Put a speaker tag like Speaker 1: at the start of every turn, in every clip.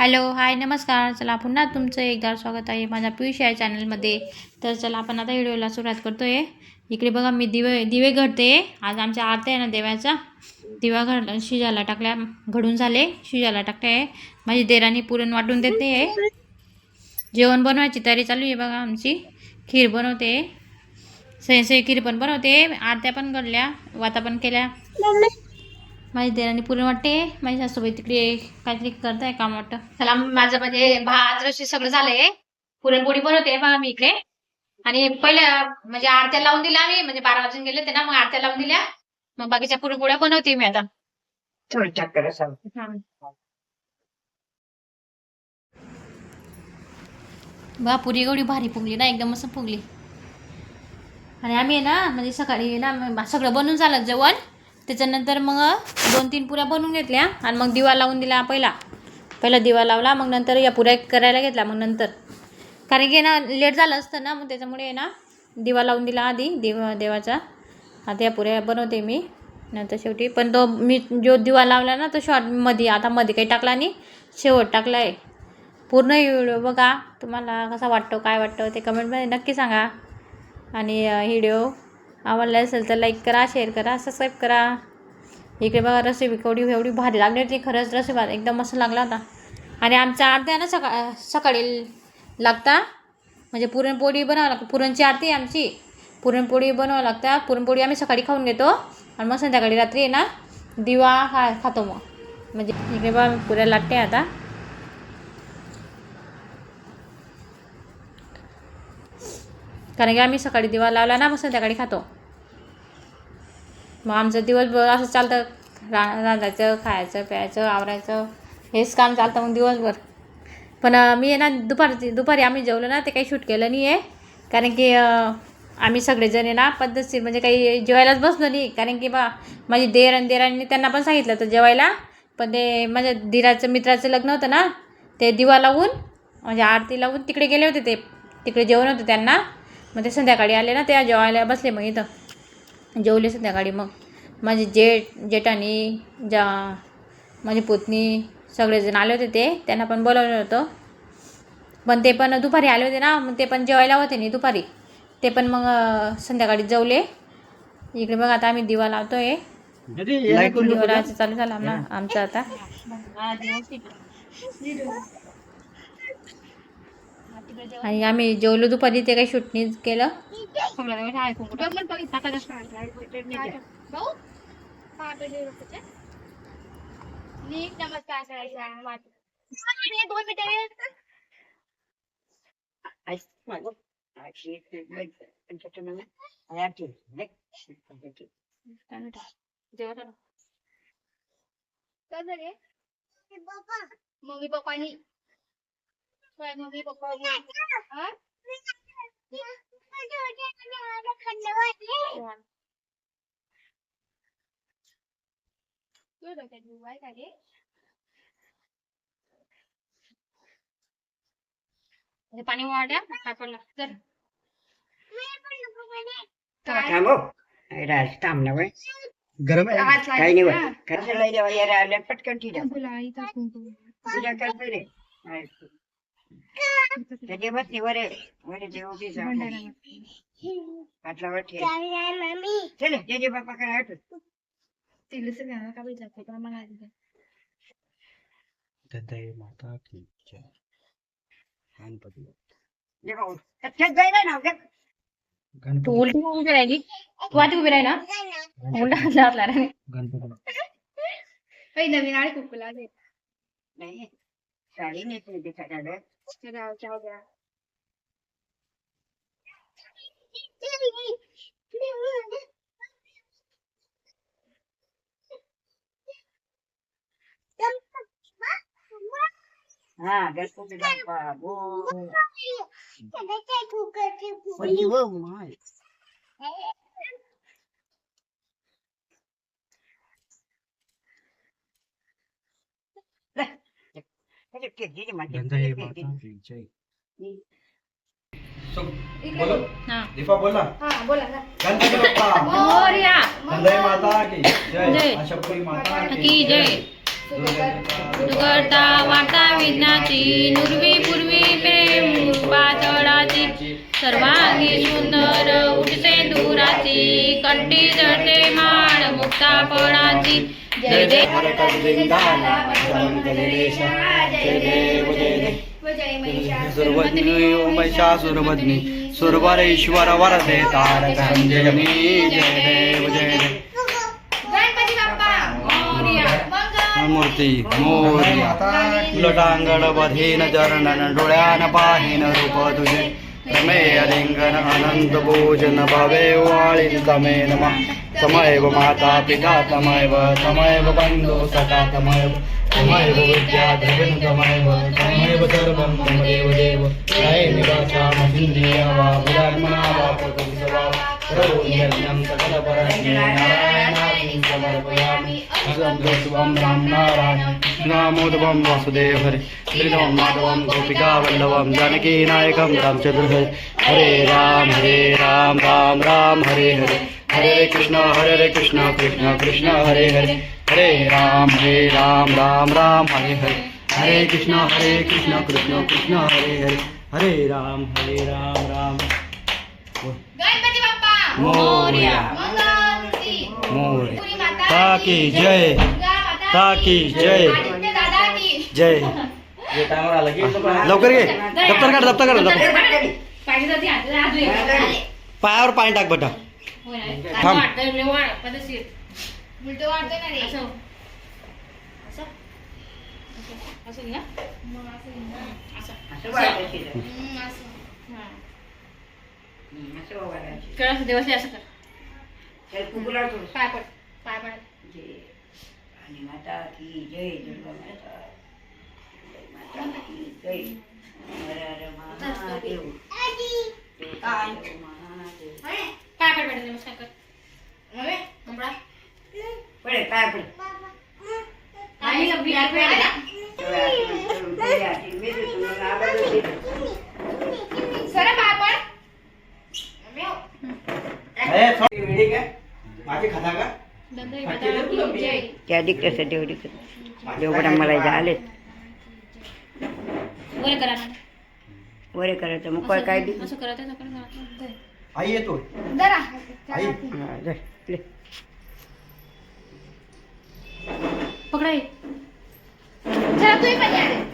Speaker 1: Hello hi नमस्कार. चला पुन्हा तुमचं एकदा स्वागत आहे माझ्या पियुष या चॅनलमध्ये. तर चला आपण आता व्हिडिओला सुरुवात करतो आहे इकडे बघा मी दिवे दिवे घडते. आज आमच्या आरती आहे ना देवाचा. दिवा घड शिजायला टाकल्या घडून झाले शिजायला टाकते. आहे माझी देराणी पुरण वाटून देते. आहे जेवण बनवायची तयारी चालू आहे बघा आमची. खीर बनवते. सही खीर पण बनवते. आरत्या पण घडल्या वाता पण केल्या. माझी देराणी पुरण वाटते माझी सासूबाई तिकडे काहीतरी करत आहे काम वाटतं. चला माझं म्हणजे भात रशी सगळं झालंय. पुरणपोळी बनवते बघा मी इकडे. आणि पहिल्या म्हणजे आरत्या लावून दिल्या आम्ही म्हणजे बारा वाजून गेले ते ना मग आरत्या लावून दिल्या. मग बाकीच्या पुरणपोळ्या बनवते मी आता. बा पुरी एवढी भारी फुगली ना एकदम मस्त फुगली. आणि आम्ही ना म्हणजे सकाळी ना सगळं बनवून झालं जेवण. त्याच्यानंतर मग दोन तीन पुऱ्या बनवून घेतल्या आणि मग दिवा लावून दिला पहिला. पहिला दिवा लावला मग नंतर या पुऱ्या करायला घेतल्या मग नंतर. कारण की ना लेट झालं असतं ना मग त्याच्यामुळे ना दिवा लावून दिला आधी देवा देवाचा. आता या पुऱ्या बनवते मी नंतर शेवटी. पण तो मी जो दिवा लावला ना तो शॉर्टमध्ये आता मध्ये काही टाकला नाही शेवट टाकला आहे पूर्ण व्हिडिओ बघा तुम्हाला कसा वाटतो काय वाटतं ते कमेंटमध्ये नक्की सांगा. आणि व्हिडिओ आवडला असेल तर लाईक करा शेअर करा सबस्क्राईब करा. इकडे बघा रेसिपी केवढी एवढी भारी लागली होती खरंच रेसिपी एकदम मस्त लागला होता. आणि आमचा आरती आहे ना सका सकाळी लागता. म्हणजे पुरणपोळी बनावं लागतं. पुरणची आरती आमची. पुरणपोळी बनवावं लागतं. पुरणपोळी आम्ही सकाळी खाऊन घेतो. आणि मग संध्याकाळी रात्री आहे ना दिवा खा खातो मग. म्हणजे इकडे बघा पुऱ्या लागते आता. कारण की आम्ही सकाळी दिवा लावला ना मग संध्याकाळी खातो. मग आमचं दिवसभर असं चालतं रा रांधायचं खायचं प्यायचं आवरायचं. हेच काम चालतं मग दिवसभर. पण मी आहे ना दुपारची दुपारी आम्ही जेवलो ना ते काही शूट केलं नाही आहे कारण की आम्ही सगळेजण ना पद्धतशीर म्हणजे काही जेवायलाच बसलो नाही. कारण की बा माझी देर आणि देरांनी त्यांना पण सांगितलं होतं जेवायला. पण ते माझ्या दिराचं मित्राचं लग्न होतं ना ते दिवा लावून म्हणजे आरती लावून तिकडे गेले होते ते. तिकडे जेवण होतं त्यांना. मग ते संध्याकाळी आले ना त्या जेवायला बसले मग इथं. जेवले संध्याकाळी मग. माझे जेठ जेठानी जा माझी पुतणी सगळेजण आले होते ते त्यांना पण बोलावलं होतं. पण ते पण दुपारी आले होते ना मग ते पण जेवायला होते नाही दुपारी. ते पण मग संध्याकाळी जेवले. इकडे बघ आता आम्ही दिवा लावतोय. दिवा लावायचं चालू झालं आमना आमचं आता. आणि आम्ही जेवलो दुपारी ते काही शूट नाही केलं.
Speaker 2: मम्मी पप्पानी हा?
Speaker 1: हे पाणी वाढ्या काय पडलं तर
Speaker 3: थांबो राज थांबला बाई.
Speaker 4: गरम आहे.
Speaker 3: काही नाही
Speaker 2: लावायचा.
Speaker 3: बाई कसं लय देवा या राहिल्या पटकन ठीक आहे
Speaker 2: तुला
Speaker 3: रे त्याचे बस वर वर देव बी
Speaker 2: भंडारा
Speaker 3: पाटला वर ठेव चल त्याचे बाप्पा काय आठवत
Speaker 2: तिला सगळ्यांना का विचारते पण मला आधी दे.
Speaker 4: दत्ताई माता की जय गणपती
Speaker 3: जे भाऊ त्याच्यात जायला ना उद्या.
Speaker 1: तू
Speaker 4: गणपती।
Speaker 1: उलटी उभी राहिली तू आधी उभी राही ना? उलटा आपला
Speaker 4: गणपती।
Speaker 2: बाई, नवीन आणि कुकुला दे।
Speaker 3: नाही साडी नेसली त्याच्याकडे
Speaker 2: गावच्या
Speaker 3: 这个交给。Ah, gostou de
Speaker 4: dar
Speaker 3: What?
Speaker 4: What?
Speaker 3: What?
Speaker 4: de bom,
Speaker 2: mas. बोल.
Speaker 1: हा.
Speaker 5: दीपा बोला.
Speaker 2: हा बोला ना.
Speaker 5: गणपती बाप्पा.
Speaker 1: मोरया.
Speaker 5: वंदे माता की
Speaker 1: जय.
Speaker 5: जय. अशोकपुरी माता
Speaker 1: की जय. दुर्गता वार्ता विज्ञाची नुर्वी पूर्वी प्रेम पातळाची सर्वांगी सुंदर उठते दुराची कंठी जळते माळ. मुक्तापणाची जय जय
Speaker 4: सुरवज्ञी सुरवरेश्वर वरदे तारक। जयमी जय देव जय मूर्ती मोर्या। लटांगण बधीन चरणन डोळ्यान पाहिन रूप तुझे। रमे अलिंगन अनंत भवे वाळीन तमे नमः। तमैव माता पिता तमैव तमैव बंधु सखा तमैव तमैव विद्याधरन् तमैव तमैव सर्वं तमदेव देव। जय निवासामहिन्द्रिय वा बुधात्मना वा प्रकृति वा। नामोदवं वासुदेव हरे श्रीराम माधवं गोपिका वल्लभं जानकी नायकं रामचंद्र हरे हरे राम हरे राम राम राम हरे हरे हरे कृष्ण हरे कृष्ण कृष्ण कृष्ण हरे हरे हरे राम हरे राम राम राम हरे हरे हरे कृष्ण हरे कृष्ण कृष्ण कृष्ण हरे हरे हरे राम हरे राम राम मोरया
Speaker 2: मंगलमूर्ती
Speaker 4: मोरया ताकी जय ताकी जय जय लवकर घे दप्तर काढ दप्तर काढ पायावर पाणी टाक बेटा थांब.
Speaker 1: असं. असं. असं. असं
Speaker 2: जा.
Speaker 3: वाटायचं.
Speaker 1: कळ असं देवाशी असं कर
Speaker 3: चल, कुकू लाव थोडं.
Speaker 1: पाय पड पाय पड.
Speaker 3: जय आणि माता की जय दुर्गा माता. जय माता की जय. हर हर महादेव. देव महादेव.
Speaker 1: पाय पड बेटा नमस्कार कर
Speaker 2: मम्मी,
Speaker 1: कपडा
Speaker 3: पडे पाय पडे.
Speaker 1: आणि.
Speaker 3: डोळे डोळे तुम्हाला आवाज.
Speaker 2: सरळ पाय पड. मम्मी, हो.
Speaker 4: माझी खाता का
Speaker 1: दंडई माता की जय.
Speaker 3: त्या दिक्कत तेवढी देवगडा मला आलेत
Speaker 1: वर करा ना.
Speaker 3: वरे करायचं मग काय काय
Speaker 1: असं करा त्याचं करा.
Speaker 4: आई येतो
Speaker 2: जरा.
Speaker 4: आई
Speaker 3: जा, ले.
Speaker 1: पकडा.
Speaker 2: चला, तुम्ही पण या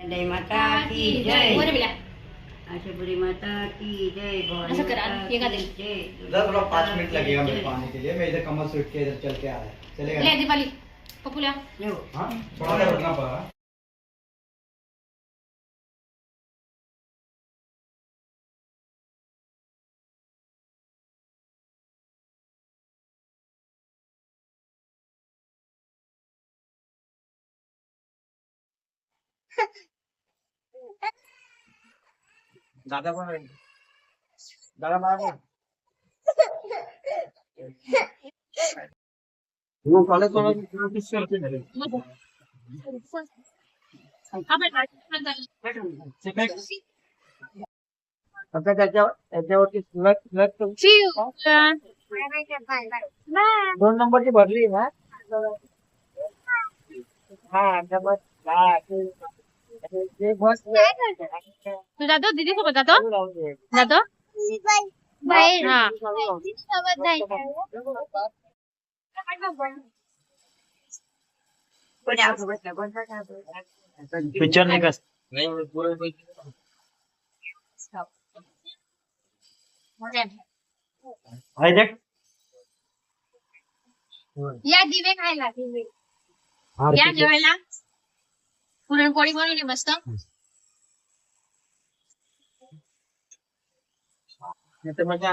Speaker 3: जय माता की जय.
Speaker 1: वर बिला.
Speaker 3: आशापुरी माता की जय. भवानी
Speaker 1: ऐसा करा,
Speaker 3: माता
Speaker 1: ये का?
Speaker 3: जय.
Speaker 4: इधर थोड़ा पाँच मिनट लगेगा मेरे को आने के लिए मैं इधर कमर के इधर चल के आ रहा है चलेगा
Speaker 1: ले
Speaker 4: ना?
Speaker 1: दीपाली. पपुल्या
Speaker 3: लो.
Speaker 4: हाँ? थोड़ा सा पड़ा
Speaker 5: दादा पण आहे. दादा मला पण. हो, कॉलेज कोणाचं practice करते ना रे. ते काय? आता त्याच्या त्याच्यावरती select select करून दोन नंबरची भरली ना हा नंबर हा ते-
Speaker 1: जातो दीदी सोबत जातो? जातो
Speaker 2: बाहेर
Speaker 1: हा
Speaker 2: सोबत जायचं
Speaker 5: पिक्चर नाही. कस
Speaker 2: या दिवे खायला दिवे.
Speaker 1: या जेवायला. पुरणपोळी बनवली मस्त.
Speaker 5: मजा?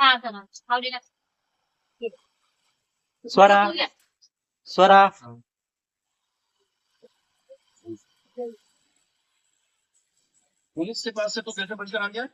Speaker 1: हा चला. आवडीला
Speaker 5: स्वरा. स्वरा.
Speaker 4: पुलिस के पास से तो कैसे बचकर आ गया